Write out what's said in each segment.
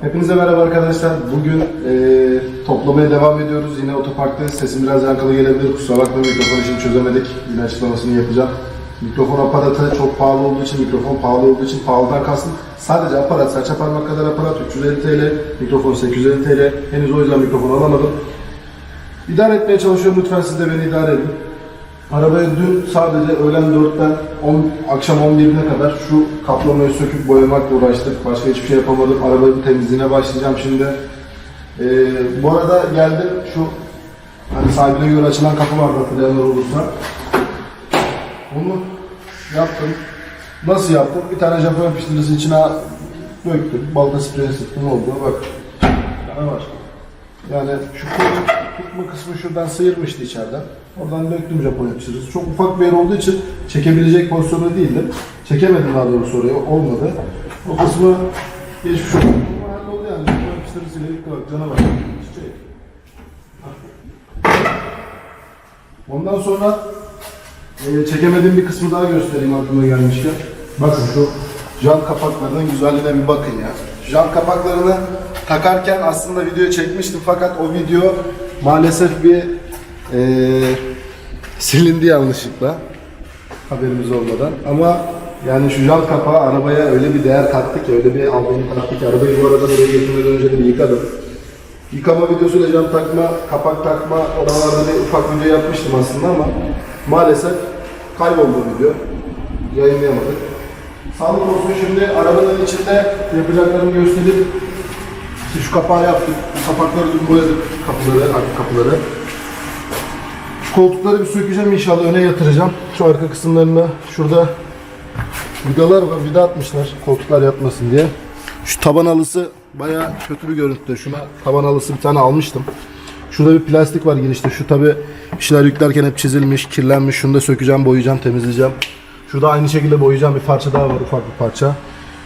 Hepinize merhaba arkadaşlar. Bugün e, toplamaya devam ediyoruz. Yine otoparktayız. Sesim biraz yankılı gelebilir. Kusura bakmayın mikrofon işini çözemedik. Yine açıklamasını yapacağım. Mikrofon aparatı çok pahalı olduğu için, mikrofon pahalı olduğu için pahalıdan kastım. Sadece aparat, saça parmak kadar aparat 350 TL, mikrofon 850 TL. Henüz o yüzden mikrofon alamadım. İdare etmeye çalışıyorum. Lütfen siz de beni idare edin. Arabaya dün sadece öğlen 4'ten 10, akşam 11'ine kadar şu kaplamayı söküp boyamakla uğraştık. Başka hiçbir şey yapamadım. Arabanın temizliğine başlayacağım şimdi. Ee, bu arada geldim şu hani sahibine göre açılan kapı vardı hatırlayanlar olursa. Onu yaptım. Nasıl yaptım? Bir tane Japon yapıştırıcısı içine döktüm. Balta spreyini sıktım oldu. Bak. Bir tane. Yani şu tutma kısmı şuradan sıyırmıştı içeriden. Oradan döktüm Japon yapıştırıcısı. Çok ufak bir yer olduğu için çekebilecek pozisyonda değildi. Çekemedim daha doğrusu oraya. Olmadı. O kısmı geçmiş oldu. Halloldu yani. Japon yapıştırıcısıyla ilk bak canavar. Çiçek. Ondan sonra e, çekemediğim bir kısmı daha göstereyim aklıma gelmişken. Bakın şu jant kapaklarının güzelliğine bir bakın ya. Jant kapaklarını takarken aslında video çekmiştim fakat o video maalesef bir e, silindi yanlışlıkla. Haberimiz olmadan. Ama yani şu jant kapağı arabaya öyle bir değer kattı ki, öyle bir albeni kattı ki arabayı bu arada buraya getirmeden önce de yıkadım. Yıkama videosuyla jant takma, kapak takma oralarda bir ufak video yapmıştım aslında ama maalesef kayboldu video. Yayınlayamadık. Sağlık olsun şimdi arabanın içinde yapacaklarımı gösterip işte şu kapağı yaptık. Kapakları dün boyadık kapıları, kapıları. Şu koltukları bir sökeceğim inşallah öne yatıracağım. Şu arka kısımlarında şurada vidalar var. Vida atmışlar koltuklar yatmasın diye. Şu taban halısı bayağı kötü bir görüntüde. Şuna taban halısı bir tane almıştım. Şurada bir plastik var girişte. Şu tabi bir şeyler yüklerken hep çizilmiş, kirlenmiş. Şunu da sökeceğim, boyayacağım, temizleyeceğim. Şurada aynı şekilde boyayacağım bir parça daha var, ufak bir parça.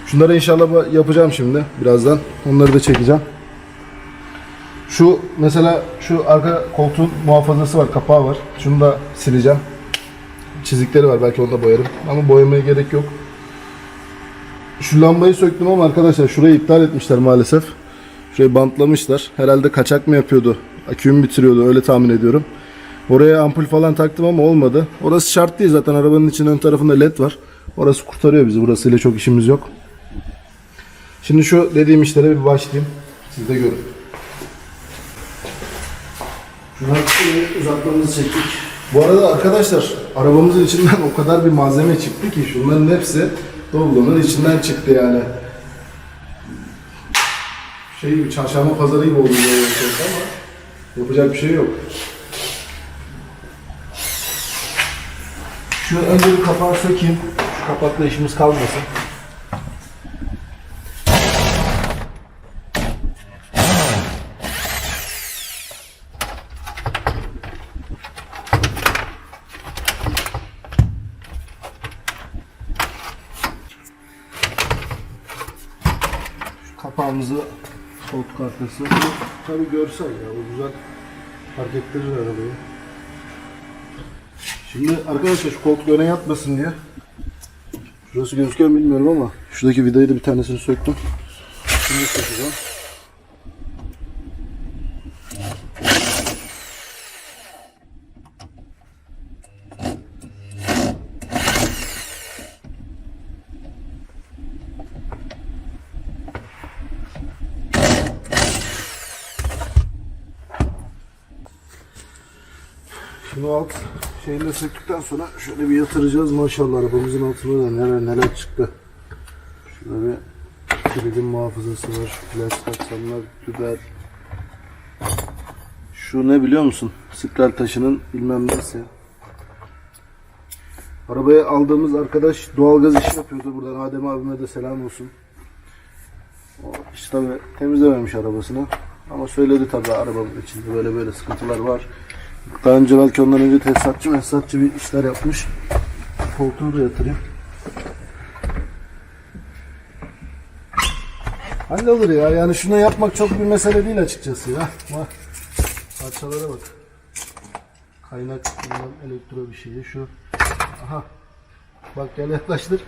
Şunları inşallah yapacağım şimdi birazdan. Onları da çekeceğim. Şu mesela şu arka koltuğun muhafazası var, kapağı var. Şunu da sileceğim. Çizikleri var belki onu da boyarım. Ama boyamaya gerek yok. Şu lambayı söktüm ama arkadaşlar şurayı iptal etmişler maalesef. Şurayı bantlamışlar. Herhalde kaçak mı yapıyordu? Akümü bitiriyordu öyle tahmin ediyorum. Oraya ampul falan taktım ama olmadı. Orası şart değil zaten arabanın için ön tarafında led var. Orası kurtarıyor bizi. Burasıyla çok işimiz yok. Şimdi şu dediğim işlere bir başlayayım. Siz de görün. Şuna uzatmamızı çektik. Bu arada arkadaşlar arabamızın içinden o kadar bir malzeme çıktı ki şunların hepsi Doblo'nun içinden çıktı yani. Şey gibi çarşamba pazarı gibi oldu ama yapacak bir şey yok. Şu önce bir kapağı sökeyim. Şu kapakla işimiz kalmasın. Şu kapağımızı koltuk arkası. Tabii görsel ya güzel fark ettirir arabayı. Şimdi arkadaşlar şu koltuk öne yatmasın diye Şurası gözüküyor mu bilmiyorum ama şuradaki vidayı da bir tanesini söktüm. Şimdi sökeceğim. Şimdi alt şeyini de söktükten sonra şöyle bir yatıracağız maşallah arabamızın altında da neler neler çıktı. Şurada bir kilidin muhafazası var, plastik aksamlar, tüber. Şu ne biliyor musun? Sikral taşının bilmem nesi. Arabaya aldığımız arkadaş doğalgaz işi yapıyordu. Buradan Adem abime de selam olsun. O işte tabi temizlememiş arabasını. Ama söyledi tabi arabanın içinde böyle böyle sıkıntılar var. Daha önce belki ondan önce tesisatçı mesatçı bir işler yapmış. Koltuğu da yatırayım. Hallolur ya. Yani şunu yapmak çok bir mesele değil açıkçası ya. Bak. Parçalara bak. Kaynak elektro bir şeyi şu. Aha. Bak gel yaklaştır.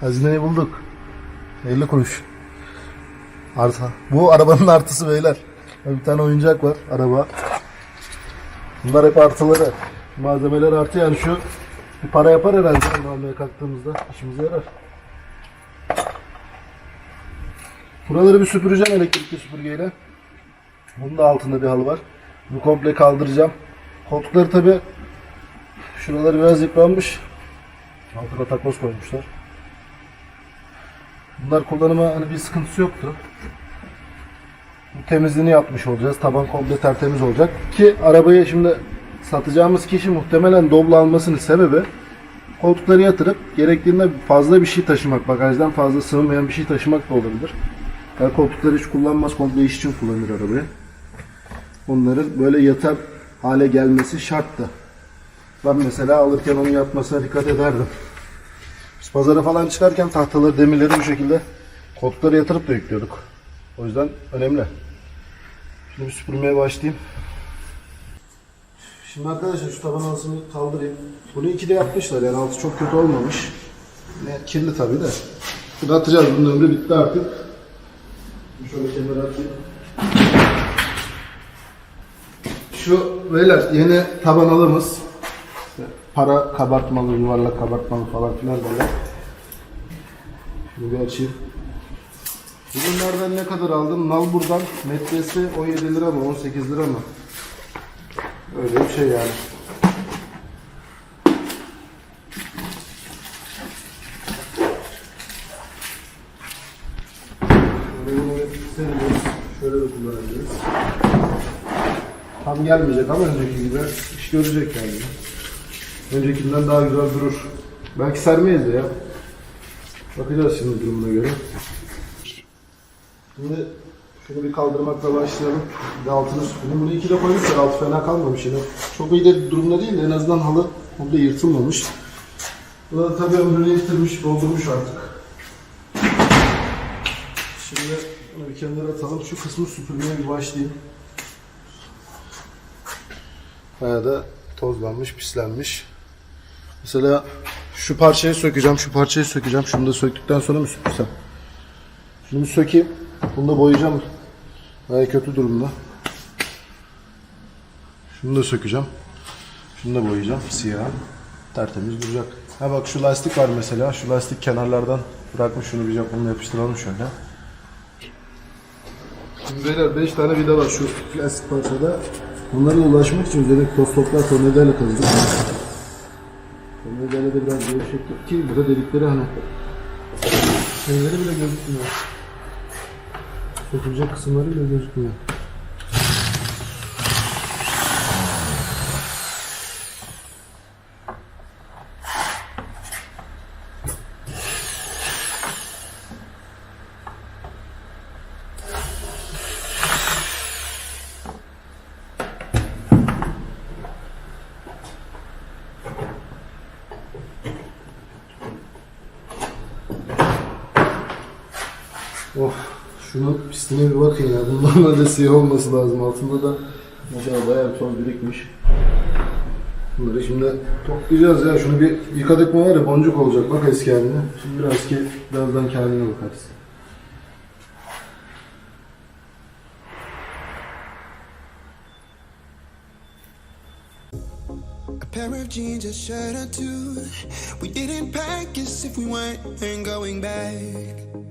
Hazineyi bulduk. 50 kuruş. Arta. Bu arabanın artısı beyler. Bir tane oyuncak var araba. Bunlar hep artıları. Malzemeler artı yani şu bir para yapar herhalde bunu almaya kalktığımızda işimize yarar. Buraları bir süpüreceğim elektrikli süpürgeyle. Bunun da altında bir halı var. Bu komple kaldıracağım. Koltukları tabi şuraları biraz yıpranmış. Altına takoz koymuşlar. Bunlar kullanıma hani bir sıkıntısı yoktu. Temizliğini yapmış olacağız. Taban komple tertemiz olacak. Ki arabayı şimdi satacağımız kişi muhtemelen Doblo almasının sebebi koltukları yatırıp gerektiğinde fazla bir şey taşımak, bagajdan fazla sığmayan bir şey taşımak da olabilir. Yani koltukları hiç kullanmaz, komple iş için kullanır arabayı. Onların böyle yatar hale gelmesi şarttı. Ben mesela alırken onun yatmasına dikkat ederdim. Biz pazara falan çıkarken tahtaları, demirleri bu şekilde koltuklara yatırıp da yüklüyorduk. O yüzden önemli. Şimdi süpürmeye başlayayım. Şimdi arkadaşlar şu taban halısını kaldırayım. Bunu ikide yapmışlar yani altı çok kötü olmamış. Ne kirli tabii de. Bunu atacağız bunun ömrü bitti artık. Şöyle kenara atayım. Şu beyler yeni taban halımız. Para kabartmalı, yuvarlak kabartmalı falan filan böyle. Şunu bir açayım. Ürünlerden ne kadar aldım? Nalbur'dan metresi 17 lira mı 18 lira mı? Öyle bir şey yani. Seriyoruz. Şöyle de kullanabiliriz. Tam gelmeyecek ama önceki gibi iş görecek yani. Öncekinden daha güzel durur. Belki sermeyiz de ya. Bakacağız şimdi durumuna göre. Şimdi şunu bir kaldırmakla başlayalım. Bir de altını süpürelim. Bunu iki de koymuşlar. Altı fena kalmamış yine. Çok iyi de durumda değil de en azından halı burada yırtılmamış. Bu da tabii ömrünü yitirmiş, doldurmuş artık. Şimdi bunu bir kenara atalım. Şu kısmı süpürmeye bir başlayayım. Bayağı da tozlanmış, pislenmiş. Mesela şu parçayı sökeceğim, şu parçayı sökeceğim. Şunu da söktükten sonra mı süpürsem? Şunu sökeyim. Bunu da boyayacağım. Baya kötü durumda. Şunu da sökeceğim. Şunu da boyayacağım. Siyah. Tertemiz duracak. Ha bak şu lastik var mesela. Şu lastik kenarlardan bırakmış. Şunu bir Japonla yapıştıralım şöyle. Şimdi beyler 5 tane vida var şu plastik parçada. Bunlara ulaşmak için üzerine toz toplar tornavidayla kazıdık. Tornavidayla da biraz gevşettik ki burada delikleri hani şeyleri bile gözükmüyor. Sökülecek kısımları bile gözükmüyor. Oh, şunu pisliğine bir bakın ya. Siyah olması lazım. Altında da maşallah bayağı bir toz birikmiş. Bunları şimdi toplayacağız ya. Şunu bir yıkadık mı var ya boncuk olacak. Bak eski haline. Şimdi biraz ki birazdan kendine bakarız. Pair of jeans, a shirt or two. We didn't pack as if we weren't going back.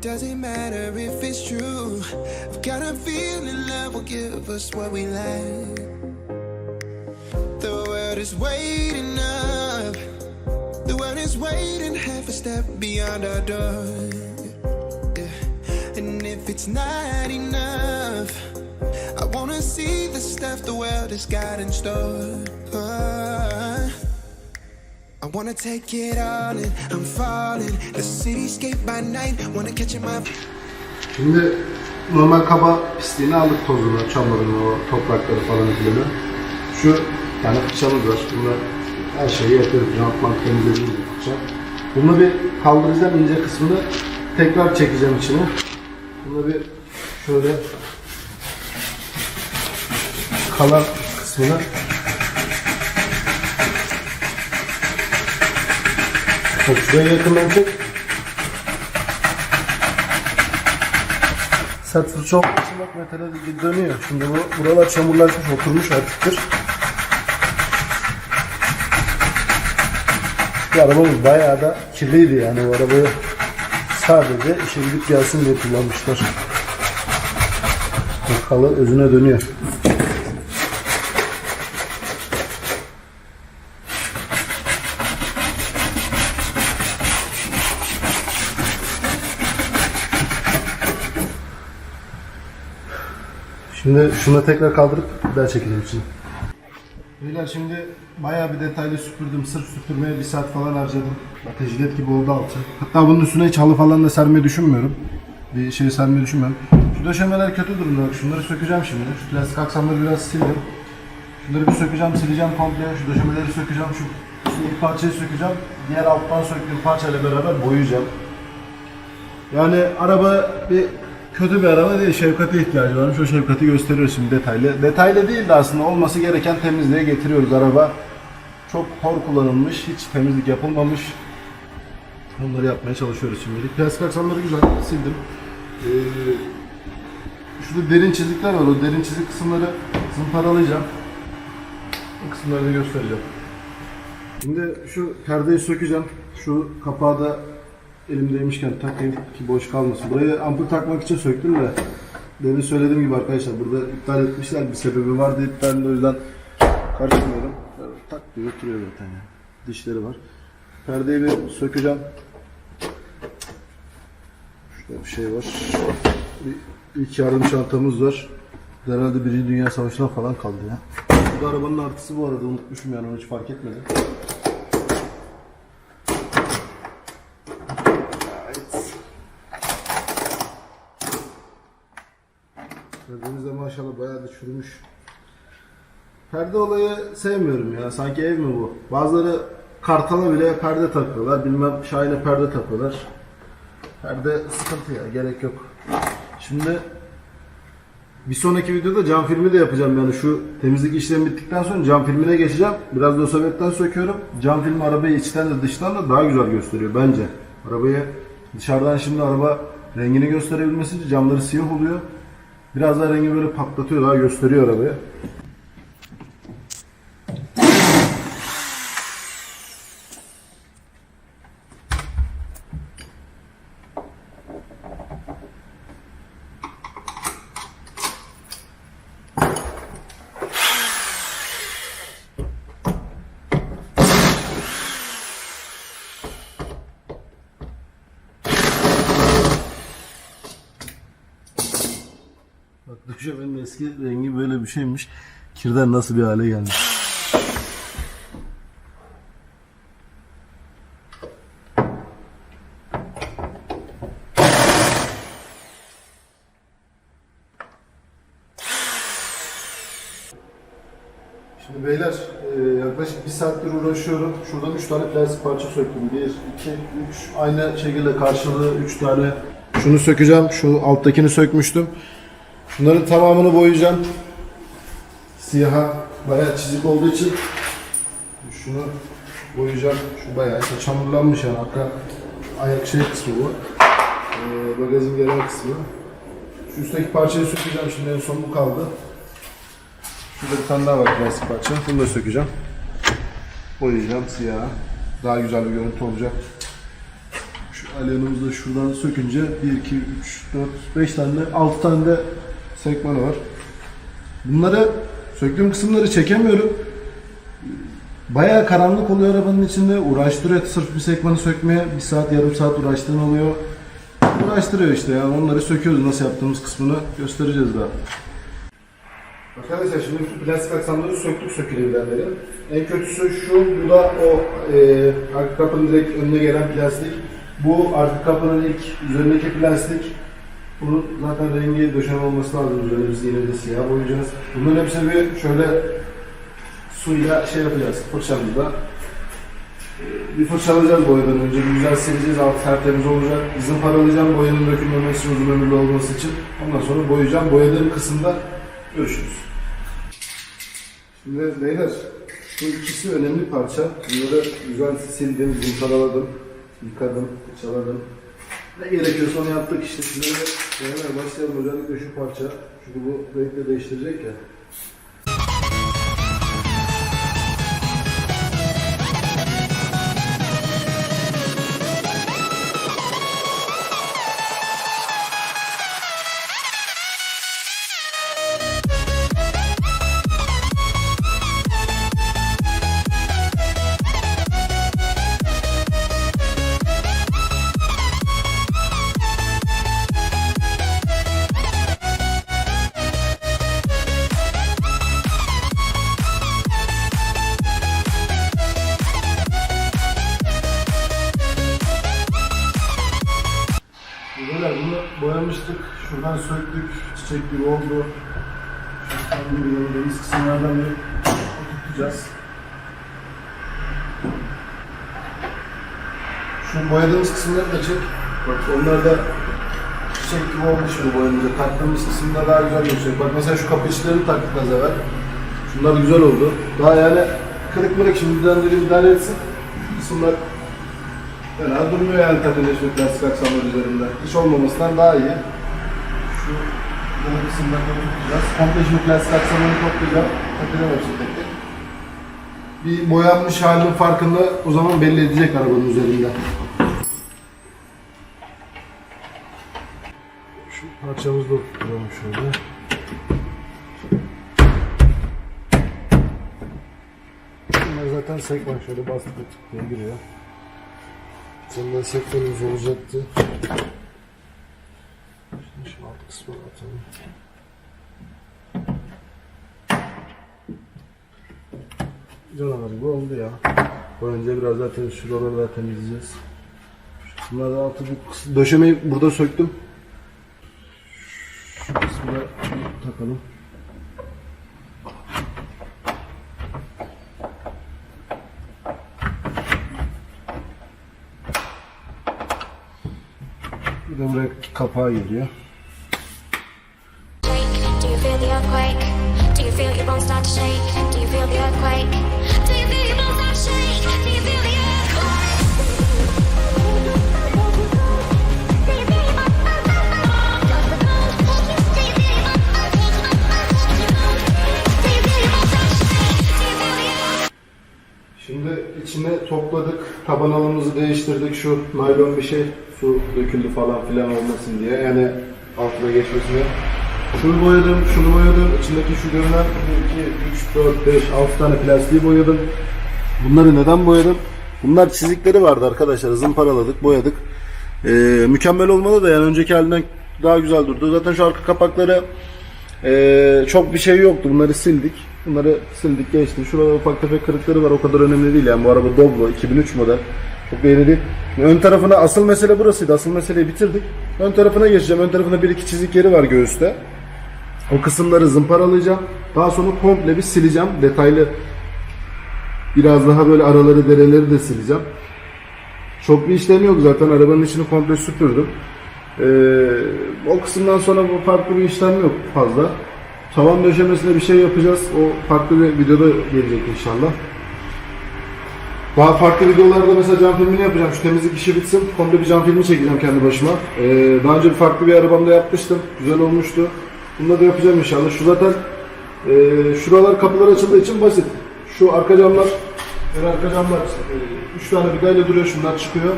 Doesn't matter if it's true. I've got a feeling love will give us what we lack. The world is waiting up. The world is waiting half a step beyond our door. Yeah. And if it's not enough, I wanna see the stuff the world has got in store. Ah. Wanna take it all in, I'm falling. The cityscape by night, wanna catch my Şimdi normal kaba pisliğini aldık tozunu, çamurunu, o toprakları falan filanı. Şu tane fırçamız var. Bunda her şeyi yapıyoruz. Jantman temizlediğimiz bir fırça. Bunu bir kaldıracağım ince kısmını. Tekrar çekeceğim içine. Bunu bir şöyle kalan kısmını Bak şuraya yakından çek. Sert fırça olduğu için bak metale dönüyor. Şimdi bu buralar çamurlaşmış, oturmuş artıktır. Bu arabamız bayağı da kirliydi yani bu arabayı sadece işe gidip gelsin diye kullanmışlar. Bak halı özüne dönüyor. Şimdi şunu tekrar kaldırıp daha çekelim için. Beyler şimdi bayağı bir detaylı süpürdüm. Sırf süpürmeye bir saat falan harcadım. Bakın jilet gibi oldu altı. Hatta bunun üstüne hiç halı falan da sermeyi düşünmüyorum. Bir şey sermeyi düşünmüyorum. Şu döşemeler kötü durumda. Bak şunları sökeceğim şimdi. Şu plastik aksamları biraz sildim. Şunları bir sökeceğim, sileceğim komple. Şu döşemeleri sökeceğim. Şu ilk parçayı sökeceğim. Diğer alttan söktüğüm parçayla beraber boyayacağım. Yani araba bir kötü bir araba değil. Şefkate ihtiyacı varmış. O şefkati gösteriyoruz şimdi detaylı. Detaylı değil de aslında olması gereken temizliğe getiriyoruz. Araba çok hor kullanılmış. Hiç temizlik yapılmamış. Bunları yapmaya çalışıyoruz şimdilik. Plastik aksamları güzel. Sildim. Ee, şurada derin çizikler var. O derin çizik kısımları zımparalayacağım. Bu kısımları da göstereceğim. Şimdi şu perdeyi sökeceğim. Şu kapağı da elimdeymişken takayım ki boş kalmasın. Buraya ampul takmak için söktüm de demin söylediğim gibi arkadaşlar burada iptal etmişler bir sebebi vardı iptalinde o yüzden karışmıyorum. Tak diye oturuyor zaten ya. Dişleri var. Perdeyi bir sökeceğim. Şurada bir şey var. Bir ilk yardım çantamız var. Herhalde Birinci Dünya Savaşı'na falan kaldı ya. Bu arabanın artısı bu arada unutmuşum yani onu hiç fark etmedim. Gördüğünüzde maşallah bayağı da çürümüş. Perde olayı sevmiyorum ya. Sanki ev mi bu? Bazıları kartala bile perde takıyorlar. Bilmem Şahin'e perde takıyorlar. Perde sıkıntı ya. Gerek yok. Şimdi bir sonraki videoda cam filmi de yapacağım yani şu temizlik işlemi bittikten sonra cam filmine geçeceğim. Biraz sebeple söküyorum. Cam film arabayı içten de dıştan da daha güzel gösteriyor bence. Arabayı dışarıdan şimdi araba rengini gösterebilmesi için camları siyah oluyor. Biraz daha rengi böyle patlatıyor daha gösteriyor arabayı. Bak döşemenin eski rengi böyle bir şeymiş. Kirden nasıl bir hale gelmiş. Şimdi beyler e, yaklaşık bir saattir uğraşıyorum. Şuradan 3 tane plastik parça söktüm. 1, 2, 3. Aynı şekilde karşılığı 3 tane. Şunu sökeceğim. Şu alttakini sökmüştüm. Bunların tamamını boyayacağım. Siyaha bayağı çizik olduğu için şunu boyayacağım. Şu bayağı işte çamurlanmış yani. Hatta ayak şey kısmı bu. Ee, bagajın gelen kısmı. Şu üstteki parçayı sökeceğim şimdi en son bu kaldı. Şurada bir tane daha var plastik parça. Bunu da sökeceğim. Boyayacağım siyaha. Daha güzel bir görüntü olacak. Şu alyanımızı da şuradan sökünce 1, 2, 3, 4, 5 tane, 6 tane de sekmanı var. Bunları söktüğüm kısımları çekemiyorum. Bayağı karanlık oluyor arabanın içinde. Uğraştırıyor sırf bir sekmanı sökmeye. Bir saat, yarım saat uğraştığın oluyor. Uğraştırıyor işte yani onları söküyoruz. Nasıl yaptığımız kısmını göstereceğiz daha. Arkadaşlar şimdi şu plastik aksamları söktük sökülebilenleri. En kötüsü şu, bu da o e, arka kapının direkt önüne gelen plastik. Bu arka kapının ilk üzerindeki plastik. Bunun zaten rengi döşeme olması lazım. Üzerine biz yine de siyah boyayacağız. Bunların hepsini bir şöyle suyla şey yapacağız fırçamızda. E, Bir fırçalayacağız boyadan önce. Bir güzel sileceğiz. Altı tertemiz olacak. Zımparalayacağım boyanın dökülmemesi için, uzun ömürlü olması için. Ondan sonra boyayacağım. Boyadığım kısımda görüşürüz. Şimdi beyler, şu ikisi önemli parça. Bunları güzel sildim, zımparaladım, yıkadım, fırçaladım. Ne gerekiyorsa onu yaptık işte. Sizlere hemen başlayalım. Özellikle şu parça. Çünkü bu renkle değiştirecek ya. Söktük. Çiçek gibi oldu. Şuradan bir yanındayız kısımlardan bir tutacağız. Şu boyadığımız kısımları da çek. Bak onlar da çiçek gibi olmuş bu boyanınca. Taktığımız kısımda daha güzel gözükecek. Bak mesela şu kapı içlerini taktık az evvel. Şunlar güzel oldu. Daha yani kırık mırık şimdiden biri müdahale etsin. Kısımlar Fena durmuyor yani takınca şu plastik aksamlar üzerinde. Hiç olmamasından daha iyi. Şu yan kısımlarını tutacağız. Komple şu plastik toplayacağım. Takacağım hepsini. Bir boyanmış halinin farkında o zaman belli edecek arabanın üzerinde. Şu parçamızı da oturtalım şöyle. Bunlar zaten sekman şöyle bastık diye giriyor. Senden sekmemiz olacaktı. Şimdi şu alt kısmını atalım. Canavar gibi oldu ya. Bu önce biraz zaten şuraları da temizleyeceğiz. Bunları altı bu döşemeyi burada söktüm. Şu kısmı da takalım. The earthquake? Şimdi içine topladık, tabanalımızı değiştirdik. Şu naylon bir şey, su döküldü falan filan olmasın diye. Yani altına geçmesin diye. Şunu boyadım, şunu boyadım. İçindeki şu görünen 1, 2, 3, 4, 5, 6 tane plastiği boyadım. Bunları neden boyadım? Bunlar çizikleri vardı arkadaşlar. Zımparaladık, boyadık. Ee, mükemmel olmalı da yani önceki halinden daha güzel durdu. Zaten şu arka kapakları ee, çok bir şey yoktu. Bunları sildik. Bunları sildik geçti. Şurada ufak tefek kırıkları var. O kadar önemli değil. Yani bu araba Doblo 2003 model. Çok yeni değil. Ön tarafına asıl mesele burasıydı. Asıl meseleyi bitirdik. Ön tarafına geçeceğim. Ön tarafında bir iki çizik yeri var göğüste. O kısımları zımparalayacağım. Daha sonra komple bir sileceğim. Detaylı biraz daha böyle araları dereleri de sileceğim. Çok bir işlem yok zaten. Arabanın içini komple süpürdüm. Ee, o kısımdan sonra bu farklı bir işlem yok fazla. Tavan döşemesine bir şey yapacağız. O farklı bir videoda gelecek inşallah. Daha farklı videolarda mesela cam filmini yapacağım. Şu temizlik işi bitsin. Komple bir cam filmi çekeceğim kendi başıma. Ee, daha önce farklı bir arabamda yapmıştım. Güzel olmuştu. Bunu da yapacağım inşallah. Şu zaten e, şuralar kapılar açıldığı için basit. Şu arka camlar Ön arka camlar 3 tane vidayla duruyor. Şunlar çıkıyor.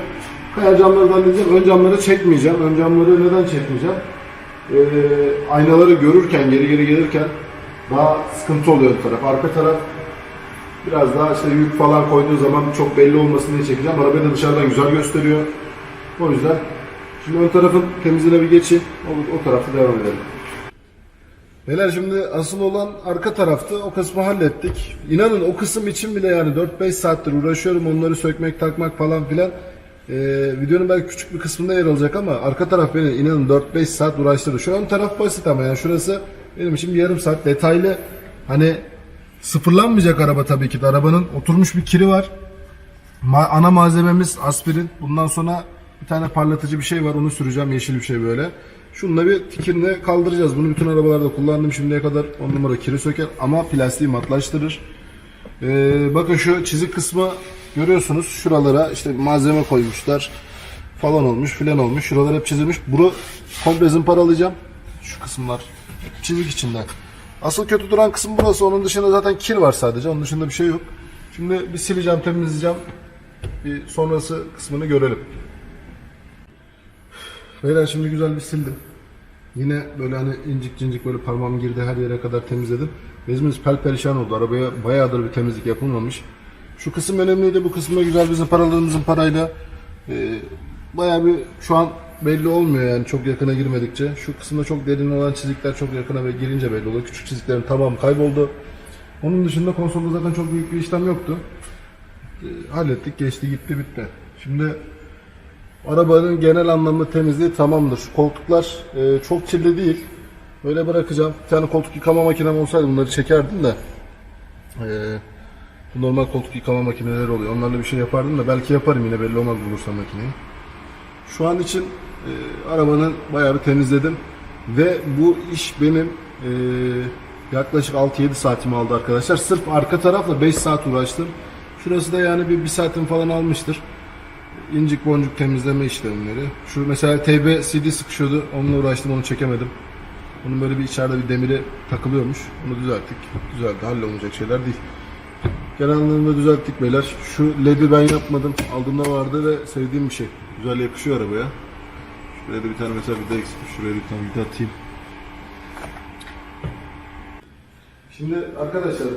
Kaya camları da halledeceğim. Ön camları çekmeyeceğim. Ön camları neden çekmeyeceğim? Ee, aynaları görürken, geri geri gelirken daha sıkıntı oluyor ön taraf. Arka taraf biraz daha işte yük falan koyduğu zaman çok belli olmasın diye çekeceğim. Arabayı da dışarıdan güzel gösteriyor. O yüzden şimdi ön tarafın temizliğine bir geçin. O, o tarafta devam edelim. Beyler şimdi asıl olan arka taraftı. O kısmı hallettik. İnanın o kısım için bile yani 4-5 saattir uğraşıyorum. Onları sökmek, takmak falan filan. Ee, videonun belki küçük bir kısmında yer alacak ama arka taraf beni inanın 4-5 saat uğraştırdı. Şu ön taraf basit ama yani şurası benim için bir yarım saat detaylı. Hani sıfırlanmayacak araba tabii ki de. Arabanın oturmuş bir kiri var. Ma- ana malzememiz aspirin. Bundan sonra bir tane parlatıcı bir şey var. Onu süreceğim. Yeşil bir şey böyle. Şununla bir tikirini kaldıracağız. Bunu bütün arabalarda kullandım şimdiye kadar. 10 numara kiri söker ama plastiği matlaştırır. Ee, bakın şu çizik kısmı görüyorsunuz. Şuralara işte malzeme koymuşlar. falan olmuş filan olmuş. Şuralar hep çizilmiş. Bunu komple zımparalayacağım. Şu kısımlar çizik içinde. Asıl kötü duran kısım burası. Onun dışında zaten kir var sadece. Onun dışında bir şey yok. Şimdi bir sileceğim, temizleyeceğim. Bir sonrası kısmını görelim. Beyler şimdi güzel bir sildim. Yine böyle hani incik cincik böyle parmağım girdi her yere kadar temizledim. Bezimiz perperişan oldu. Arabaya bayağıdır bir temizlik yapılmamış. Şu kısım önemliydi. Bu kısımda güzel bir zımparaladığım zımparayla e, bayağı bir şu an belli olmuyor yani çok yakına girmedikçe. Şu kısımda çok derin olan çizikler çok yakına ve girince belli oluyor. Küçük çiziklerin tamamı kayboldu. Onun dışında konsolda zaten çok büyük bir işlem yoktu. E, hallettik, geçti, gitti, bitti. Şimdi Arabanın genel anlamda temizliği tamamdır. Şu koltuklar e, çok kirli değil. Böyle bırakacağım. Bir tane koltuk yıkama makinem olsaydı bunları çekerdim de. E, bu normal koltuk yıkama makineleri oluyor. Onlarla bir şey yapardım da belki yaparım yine belli olmaz bulursam makineyi. Şu an için e, arabanın bayağı bir temizledim. Ve bu iş benim e, yaklaşık 6-7 saatimi aldı arkadaşlar. Sırf arka tarafla 5 saat uğraştım. Şurası da yani bir, bir saatim falan almıştır incik boncuk temizleme işlemleri. Şu mesela TB CD sıkışıyordu. Onunla uğraştım onu çekemedim. Onun böyle bir içeride bir demiri takılıyormuş. Onu düzelttik. Güzeldi. Hallolmayacak şeyler değil. Genel düzelttik beyler. Şu LED'i ben yapmadım. Aldığımda vardı ve sevdiğim bir şey. Güzel yakışıyor arabaya. Şuraya da bir tane mesela bir de eksik. Şuraya bir tane bir atayım. Şimdi arkadaşlar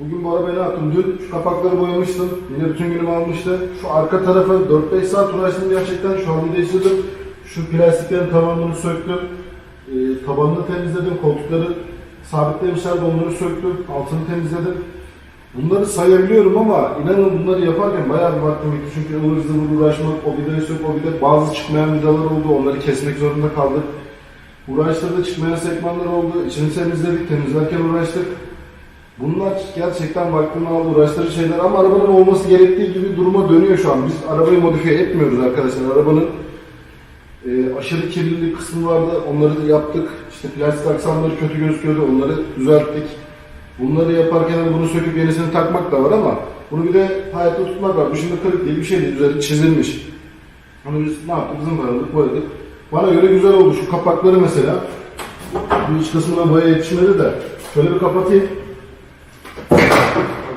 bugün bu arabayı ne yaptım? Dün şu kapakları boyamıştım. Yine bütün günümü almıştı. Şu arka tarafa 4-5 saat uğraştım gerçekten. Şu an değiştirdim. Şu plastiklerin tamamını söktüm. Ee, tabanını temizledim. Koltukları sabitlemişlerdi onları söktüm. Altını temizledim. Bunları sayabiliyorum ama inanın bunları yaparken bayağı bir vaktim gitti. Çünkü ıvır zıvır uğraşmak, o vidayı sök, o vida bazı çıkmayan vidalar oldu. Onları kesmek zorunda kaldık. Uğraştırdı, çıkmayan sekmanlar oldu. İçini temizledik, temizlerken uğraştık. Bunlar gerçekten vaktimi aldı, uğraştırıcı şeyler ama arabanın olması gerektiği gibi duruma dönüyor şu an. Biz arabayı modifiye etmiyoruz arkadaşlar. Arabanın e, aşırı kirliliği kısmı vardı, onları da yaptık. İşte plastik aksamları kötü gözüküyordu, onları düzelttik. Bunları yaparken hani bunu söküp yenisini takmak da var ama bunu bir de hayatta tutmak var. Bu şimdi kırık değil bir şey değil, üzeri çizilmiş. Onu biz ne yaptık? Zımparalık, boyadık. Bana göre güzel oldu. Şu kapakları mesela, bu iç kısmına boya yetişmedi de şöyle bir kapatayım.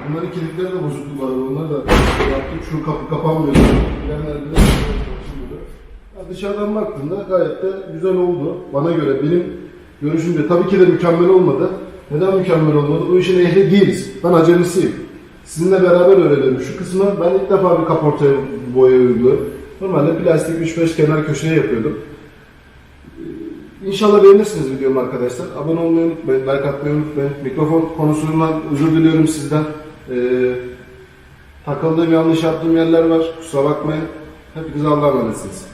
Bunların kilitleri de bozukluk var. Onları da yaptık. Şu kapı kapanmıyor. Bilenler bile açılmıyor. Ya dışarıdan baktığımda gayet de güzel oldu. Bana göre benim görüşümce tabii ki de mükemmel olmadı. Neden mükemmel olmadı? Bu işin ehli değiliz. Ben acemisiyim. Sizinle beraber öğrenelim. Şu kısmı ben ilk defa bir kaportaya boya uyguluyorum. Normalde plastik 3-5 kenar köşeye yapıyordum. İnşallah beğenirsiniz videomu arkadaşlar. Abone olmayı unutmayın, like atmayı unutmayın. Mikrofon konusundan özür diliyorum sizden. Ee, takıldığım, yanlış yaptığım yerler var. Kusura bakmayın. Hepinize Allah'a emanetsiniz.